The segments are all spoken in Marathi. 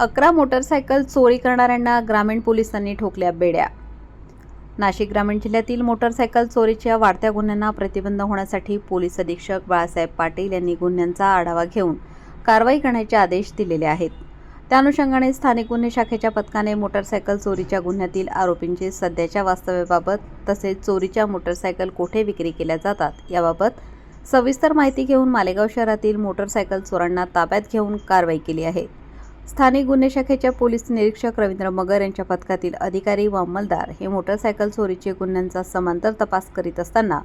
अकरा मोटरसायकल चोरी करणाऱ्यांना ग्रामीण पोलिसांनी ठोकल्या बेड्या. नाशिक ग्रामीण जिल्ह्यातील मोटरसायकल चोरीच्या वाढत्या गुन्ह्यांना प्रतिबंध होण्यासाठी पोलीस अधीक्षक बाळासाहेब पाटील यांनी गुन्ह्यांचा आढावा घेऊन कारवाई करण्याचे आदेश दिलेले आहेत. त्या अनुषंगाने स्थानिक गुन्हे शाखेच्या पथकाने मोटरसायकल चोरीच्या गुन्ह्यातील आरोपींचे सध्याच्या वास्तव्याबाबत तसेच चोरीच्या मोटरसायकल कोठे विक्री केल्या जातात याबाबत सविस्तर माहिती घेऊन मालेगाव शहरातील मोटरसायकल चोरांना ताब्यात घेऊन कारवाई केली आहे. स्थानिक गुन्हे शाखेच्या पोलीस निरीक्षक रवींद्र मगर यांच्या पथकातील अधिकारी व अंमलदार हे मोटरसायकल चोरीचे गुन्ह्यांचा समांतर तपास करीत असताना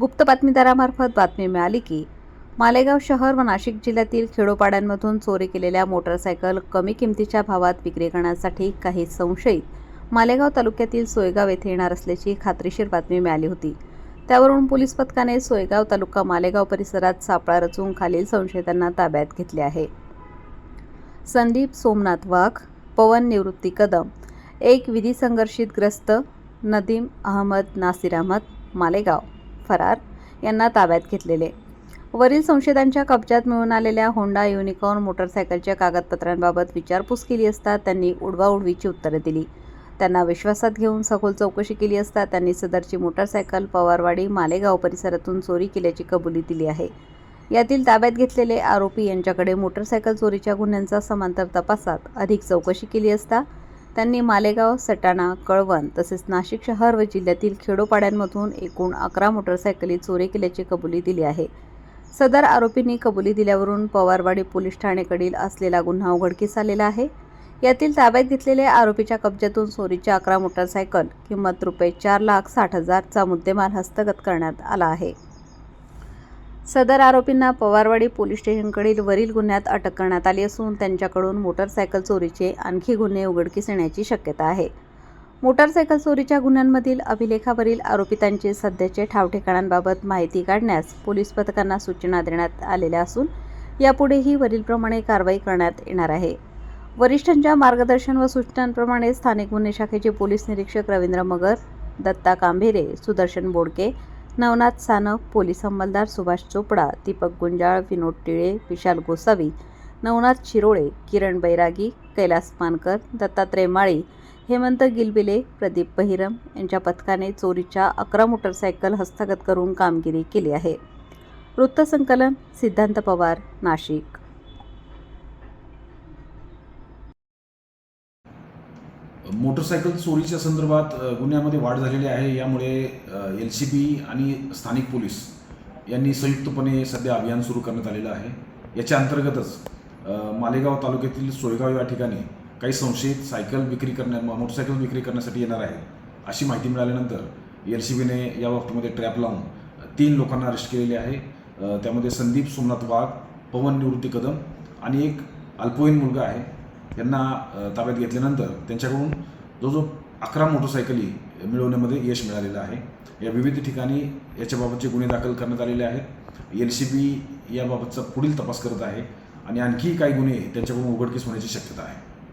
गुप्त बातमीदारामार्फत बातमी मिळाली की मालेगाव शहर व नाशिक जिल्ह्यातील खेडोपाड्यांमधून चोरी केलेल्या मोटरसायकल कमी किमतीच्या भावात विक्री करण्यासाठी काही संशयित मालेगाव तालुक्यातील सोयगाव येथे येणार असल्याची खात्रीशीर बातमी मिळाली होती. त्यावरून पोलीस पथकाने सोयगाव तालुका मालेगाव परिसरात सापळा रचून खालील संशयितांना ताब्यात घेतले आहे. संदीप सोमनाथ वाघ पवन निवृत्ती कदम एक विधी संघर्षितग्रस्त नदीम अहमद नासिर अहमद मालेगाव फरार यांना ताब्यात घेतलेले. वरील संशयितांच्या कब्जात मिळून आलेल्या होंडा युनिकॉर्न मोटरसायकलच्या कागदपत्रांबाबत विचारपूस केली असता त्यांनी उडवाउडवीची उत्तरे दिली. त्यांना विश्वासात घेऊन सखोल चौकशी केली असता त्यांनी सदरची मोटरसायकल पवारवाडी मालेगाव परिसरातून चोरी केल्याची कबुली दिली आहे. यातील ताब्यात घेतलेले आरोपी यांच्याकडे मोटरसायकल चोरीच्या गुन्ह्यांचा समांतर तपासात अधिक चौकशी केली असता त्यांनी मालेगाव सटाणा कळवण तसेच नाशिक शहर व जिल्ह्यातील खेडोपाड्यांमधून एकूण अकरा मोटरसायकली चोरी केल्याची कबुली दिली आहे. सदर आरोपींनी कबुली दिल्यावरून पवारवाडी पोलीस ठाणेकडील असलेला गुन्हा उघडकीस आलेला आहे. यातील ताब्यात घेतलेल्या आरोपीच्या कब्जातून चोरीच्या अकरा मोटरसायकल किंमत रुपये चार लाख साठ हजारचा मुद्देमाल हस्तगत करण्यात आला आहे. सदर आरोपींना पवारवाडी पोलीस स्टेशनकडील वरील गुन्ह्यात अटक करण्यात आली असून त्यांच्याकडून मोटरसायकल चोरीचे आणखी गुन्हे उघडकीस येण्याची शक्यता आहे. मोटारसायकल चोरीच्या गुन्ह्यांमधील अभिलेखावरील आरोपितांचे सध्याचे ठावठिकाणांबाबत माहिती काढण्यास पोलीस पथकांना सूचना देण्यात आलेल्या असून यापुढेही वरीलप्रमाणे कारवाई करण्यात येणार आहे. वरिष्ठांच्या मार्गदर्शन व सूचनांप्रमाणे स्थानिक गुन्हे शाखेचे पोलीस निरीक्षक रवींद्र मगर दत्ता कांभेरे सुदर्शन बोडके नवनाथ सानप पोलीस अंमलदार सुभाष चोपडा दीपक गुंजाळ विनोद टिळे विशाल गोसावी नवनाथ शिरोळे किरण बैरागी कैलास मानकर दत्तात्रय माळी हेमंत गिलबिले प्रदीप बहिरम यांच्या पथकाने चोरीच्या अकरा मोटरसायकल हस्तगत करून कामगिरी केली आहे. वृत्तसंकलन सिद्धांत पवार नाशिक. मोटरसायकल चोरीच्या संदर्भात गुन्ह्यामध्ये वाढ झालेली आहे. यामुळे एल सी बी आणि स्थानिक पोलीस यांनी संयुक्तपणे सध्या अभियान सुरू करण्यात आलेलं आहे. याच्या अंतर्गतच मालेगाव तालुक्यातील सोयगाव या ठिकाणी काही संशयित सायकल विक्री करण्या मोटरसायकल विक्री करण्यासाठी येणार आहे अशी माहिती मिळाल्यानंतर एल सी बीने या बाबतीमध्ये ट्रॅप लावून तीन लोकांना अरेस्ट केलेले आहे. त्यामध्ये संदीप सोमनाथ वाघ पवन निवृत्ती कदम आणि एक अल्पवयीन मुलगा आहे. यांना ताब्यात घेतल्यानंतर त्यांच्याकडून जो जो अकरा मोटरसायकली मिळवण्यामध्ये यश मिळालेलं आहे. या विविध ठिकाणी याच्याबाबतचे गुन्हे दाखल करण्यात आलेले आहेत. एल सी बी याबाबतचा पुढील तपास करत आहे आणि आणखी काही गुन्हे त्यांच्याकडून उघडकीस होण्याची शक्यता आहे.